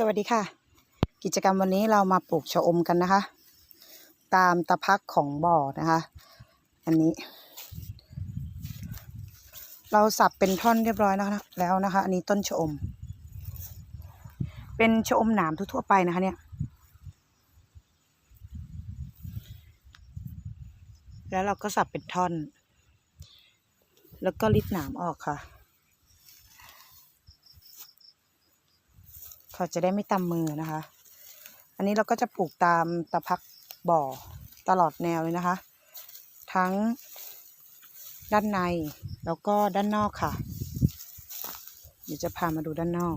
สวัสดีค่ะ กิจกรรมวันนี้เรามาปลูกชะอมกันนะคะ ตามตะพักของบ่อนะคะ อันนี้ เราสับเป็นท่อนเรียบร้อยแล้วนะแล้วนะคะ อันนี้ต้นชะอม เป็นชะอมหนามทั่วๆไปนะคะเนี่ย แล้วเราก็สับเป็นท่อน แล้วก็ริดหนามออกค่ะ เขาจะได้ไม่ตำมือนะคะ อันนี้เราก็จะปลูกตามตะพักบ่อตลอดแนวเลยนะคะ ทั้งด้านในแล้วก็ด้านนอกค่ะ เดี๋ยวจะพามาดูด้านนอก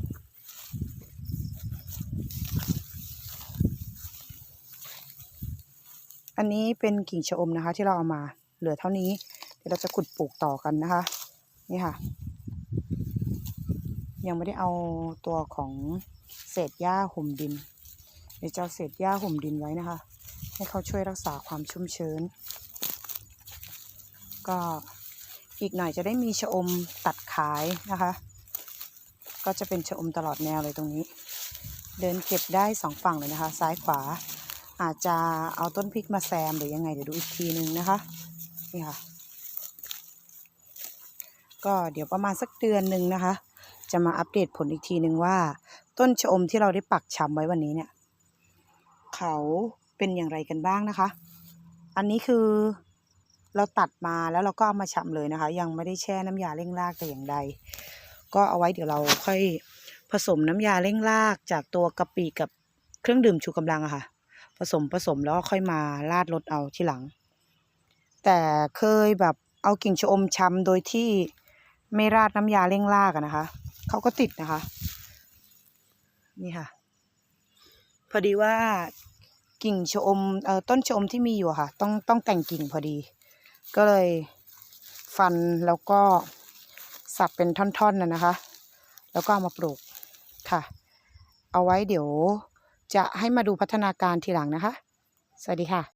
อันนี้เป็นกิ่งชะอมนะคะ ที่เราเอามาเหลือเท่านี้ เดี๋ยวเราจะขุดปลูกต่อกันนะคะ นี่ค่ะ ยังไม่ได้เอาตัวของ เศษหญ้าห่มดินเดี๋ยวจะเอาเศษหญ้าห่มดินไว้นะคะ ให้เขาช่วยรักษาความชุ่มชื้น ก็อีกหน่อยจะได้มีชะอมตัดขายนะคะ ก็จะเป็นชะอมตลอดแนวเลยตรงนี้ เดินเก็บได้สองฝั่งเลยนะคะ ซ้ายขวา อาจจะเอาต้นพริกมาแซมหรือยังไงเดี๋ยวดูอีกทีนึงนะคะ นี่ค่ะ ก็เดี๋ยวประมาณสักเดือนหนึ่งนะคะ จะมาอัปเดตผลอีกทีหนึ่งว่า ต้นชะอมที่เราได้ปักชำไว้วันนี้เนี่ย เขาเป็นอย่างไรกันบ้างนะคะ อันนี้คือเราตัดมาแล้วเราก็เอามาชำเลยนะคะ ยังไม่ได้แช่น้ำยาเร่งรากแต่อย่างใด ก็เอาไว้เดี๋ยวเราค่อยผสมน้ำยาเร่งรากจากตัวกะปิกับเครื่องดื่มชูกำลังอะค่ะ ผสมผสมแล้วค่อยมาราดรสเอาทีหลัง แต่เคยแบบเอากิ่งชะอมชำโดยที่ ไม่ราดน้ำยาเร่งรากนะคะ เขาก็ติดนะคะ นี่ค่ะ พอดีว่ากิ่งชะอมเอ่อต้นชะอมที่มีอยู่ค่ะ ต้องต้องแต่งกิ่งพอดี ก็เลยฟันแล้วก็สับเป็นท่อนๆน่ะนะคะ แล้วก็เอามาปลูกค่ะ เอาไว้เดี๋ยวจะให้มาดูพัฒนาการทีหลังนะคะ สวัสดีค่ะ